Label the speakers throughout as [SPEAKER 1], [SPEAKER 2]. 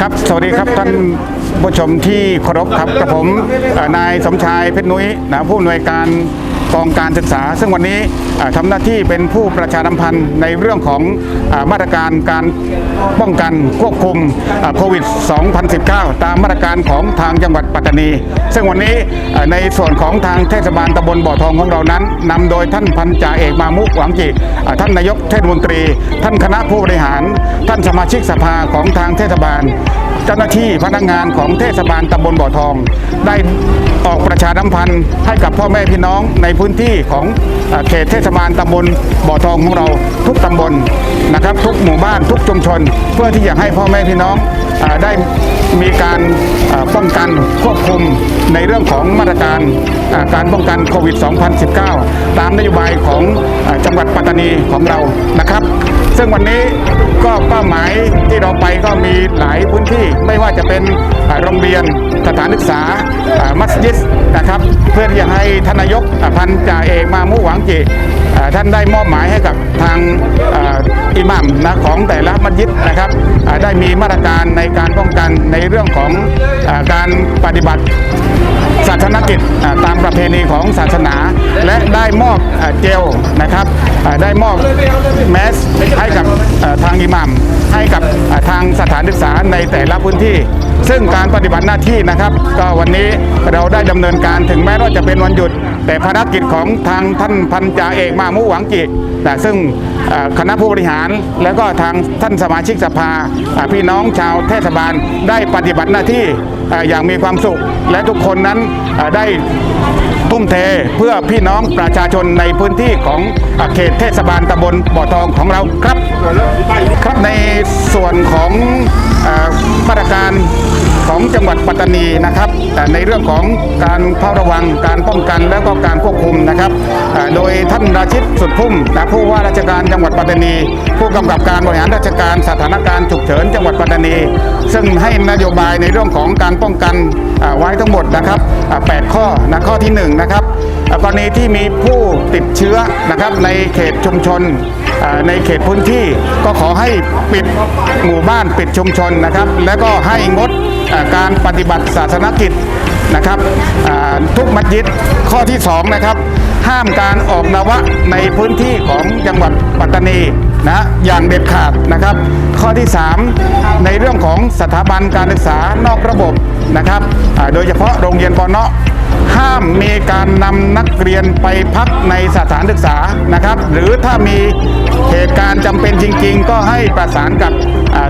[SPEAKER 1] ครับสวัสดีครับท่านผู้ชมที่เคารพครับกับผมนายสมชายเพชรนุ้ยนะผู้อำนวยการ กองการศึกษา ซึ่งวันนี้เอ่อทำหน้าที่เป็นผู้ประชาสัมพันธ์ในเรื่องของออมาตรการการป้องกันควบคุมโควิด 2019 ตามมาตรการของทางจังหวัดปัตตานี ซึ่งวันนี้ในส่วนของทางเทศบาลตำบลบ่อทองของเรานั้นนำโดยท่านพันจ่าเอกมามุหวังจิท่านนายกเทศมนตรี ท่านคณะผู้บริหาร ท่านสมาชิกสภาของทางเทศบาล เจ้าหน้าที่พนักงานของเทศบาลตำบลบ่อทองได้ ออกประชาสัมพันธ์ให้กับพ่อแม่พี่น้องในพื้นที่ของเขตเทศบาลตำบลบ่อทองของเราทุกตำบลนะครับ ทุกหมู่บ้านทุกชุมชน เพื่อที่จะให้พ่อแม่พี่น้องอได้มีการป้องกันควบคุมในเรื่องของมาตรการการป้องกันโควิด 2019 ตามนโยบายของอจังหวัดปัตตานีของเรานะครับ ซึ่งวันนี้ก็เป้าหมายที่เราไปก็มีหลายพื้นที่ไม่ว่าจะเป็นโรงเรียนสถานศึกษามัสยิดนะครับเพื่อที่จะให้ท่านนายกพันจ่าเอกมามุหวังจิท่านได้มอบหมายให้กับทางอ,อิหมัมนะของแต่ละมัสยิดนะครับได้มีมาตรการในการป้องกันในเรื่องของอการปฏิบัติ นกิจตามประเพณีของศาสนา และได้มอบเจลนะครับได้มอบแมสให้กับทางอิหมัมให้กับทางสถานศึกษาในแต่ละพื้นที่ ซึ่งการปฏิบัติหน้าที่นะครับ ก็วันนี้เราได้ดำเนินการถึงแม้ว่าจะเป็นวันหยุด แต่ภารกิจของทางท่านพันจ่าเอกมามุหวังกินะซึ่งคณะผู้บริหารและก็ทางท่านสมาชิกสภา พี่น้องชาวเทศบาลได้ปฏิบัติหน้าที่อย่างมีความสุข และทุกคนนั้นได้ทุ่มเทเพื่อพี่น้องประชาชนในพื้นที่ของเขตเทศบาลตำบลบ่อทองของเราครับ ครับในส่วนของมาตรการของจังหวัดปัตตานีนะครับเอ่ในเรื่องของการเฝ้าระวังการป้องกันและก็การควบคุมนะครับโดยท่านราชิตสุดพุ่มนะผู้ว่าราชการจังหวัดปัตตานี ผู้กำกับการบริหารราชการสถานการณ์ฉุกเฉินจังหวัดปัตตานี ซึ่งให้นโยบายในเรื่องของการป้องกันไว้ทั้งหมดนะครับ 8 ข้อนะข้อที่1นะครับกรณีที่มีผู้ติดเชื้อนะครับในเขตชุมชน ในเขตพื้นที่ก็ขอให้ปิดหมู่บ้านปิดชุมชนนะครับ และก็ให้งดการปฏิบัติศาสนกิจนะครับทุกมัสยิดข้อที่2นะครับห้ามการออกนวะในพื้นที่ของจังหวัดปัตตานีนะอย่างเด็ดขาดนะครับ ข้อที่ 3 ในเรื่องของสถาบันการศึกษานอกระบบนะครับโดยเฉพาะโรงเรียนปอนเนาะห้ามมีการนำนักเรียนไปพักในสถานศึกษานะครับ หรือถ้ามี เหตุการณ์จำเป็นจริง ๆ ก็ให้ประสานกับ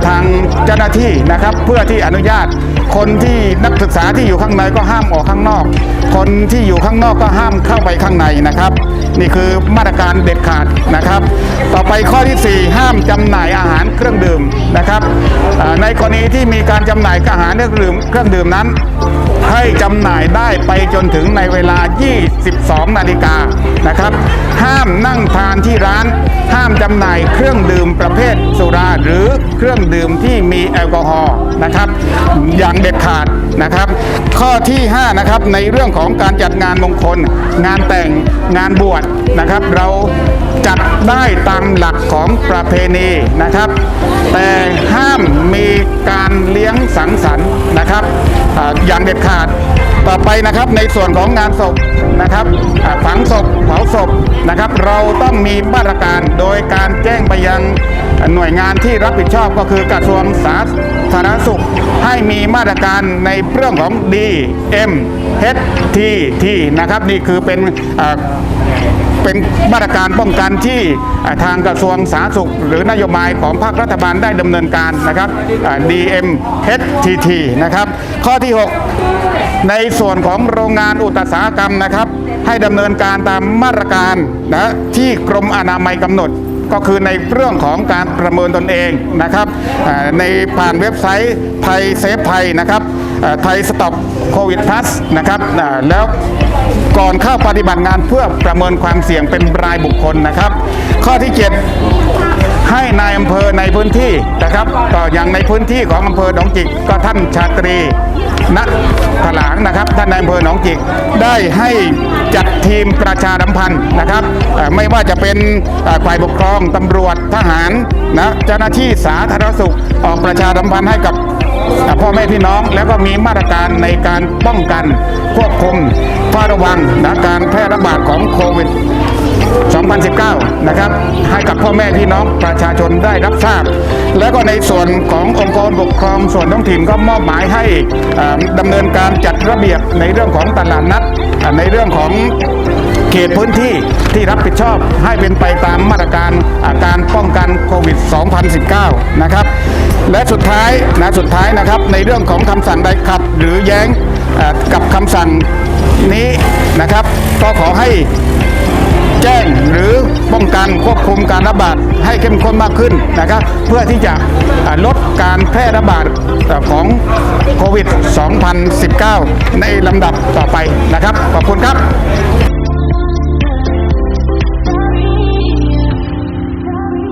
[SPEAKER 1] ทางเจ้าหน้าที่นะครับ เพื่อที่อนุญาต คนที่นักศึกษาที่อยู่ข้างในก็ห้ามออกข้างนอก คนที่อยู่ข้างนอกก็ห้ามเข้าไปข้างในนะครับ นี่คือมาตรการเด็ดขาดนะครับ ต่อไปข้อที่ 4 ห้ามจำหน่ายอาหารเครื่องดื่มนะครับในกรณีที่มีการจำหน่ายอาหารเครื่องดื่มเครื่องดื่มนั้น ให้จำหน่ายได้ไปจนถึงในเวลา 22 นาฬิกานะครับ ห้ามนั่งทานที่ร้าน ห้ามจำหน่ายเครื่องดื่มประเภทสุราหรือเครื่องดื่มที่มีแอลกอฮอล์นะครับ อย่างเด็ดขาดนะครับ ข้อที่5นะครับในเรื่องของการจัดงานมงคล งานแต่งงานบวชนะครับ เราจัดได้ตามหลักของประเพณีนะครับ แต่ห้ามมีการเลี้ยงสังสรรค์นะครับออย่างเด็ดขาดต่อไปนะครับในส่วนของงานศพนะครับฝังศพเผาศพนะครับ เราต้องมีมาตรการโดยการแจ้งไปยัง หน่วยงานที่รับผิดชอบก็คือกระทรวงสาธารณสุข ให้มีมาตรการในเรื่องของ D M H T T นะครับนี่คือเป็นเป็นมาตรการป้องกันที่ทางกระทรวงสาธารณสุข หรือนโยบายของภาครัฐบาลได้ดำเนินการนะครับ DMHTT นะครับ ข้อที่ 6 ในส่วนของโรงงานอุตสาหกรรมนะครับ ให้ดำเนินการตามมาตรการนะที่กรมอนามัยกำหนด ก็คือในเรื่องของการประเมินตนเองนะครับในผ่านเว็บไซต์ไทยเซฟไทยนะครับไทยสต็อปโควิดพลัสนะครับแล้วก่อนเข้าปฏิบัติงานเพื่อประเมินความเสี่ยงเป็นรายบุคคลนะครับ ข้อที่ 7 ให้นายอำเภอในพื้นที่นะครับก็อย่างในพื้นที่ของอำเภอหนองจิกก็ท่านชาตรีณถลางนะครับ ท่านนายอำเภอหนองจิกได้ให้จัดทีมประชาสัมพันธ์นะครับไม่ว่าจะเป็นเอ่อฝ่ายปกครองตำรวจทหารนะเจ้าหน้าที่สาธารณสุขออกประชาสัมพันธ์ให้กับพ่อแม่พี่น้องแล้วก็มีมาตรการในการป้องกันควบคุมเฝ้าระวังนะการแพร่ระบาดของโควิด 2019 นะครับให้กับพ่อแม่พี่น้องประชาชนได้รับทราบ แล้วก็ในส่วนขององค์กรปกครองส่วนท้องถิ่นก็มอบหมายให้อ่าดำเนินการจัดระเบียบในเรื่องของตลาดนัด ในเรื่องของเขตพื้นที่ที่รับผิดชอบให้เป็นไปตามมาตรการาการป้องกันโควิด 2019 นะครับ และสุดท้ายนะสุดท้ายนะครับในเรื่องของคำสั่งใดขัด หรือแย้งกับคำสั่งนี้นะครับ ก็ขอให้ แจ้งหรือป้องกันควบคุมการระบาดให้เข้มข้นมากขึ้นนะครับเพื่อที่จะลดการแพร่ระบาดของโควิด 2019 ในลำดับต่อไปนะครับ ขอบคุณครับ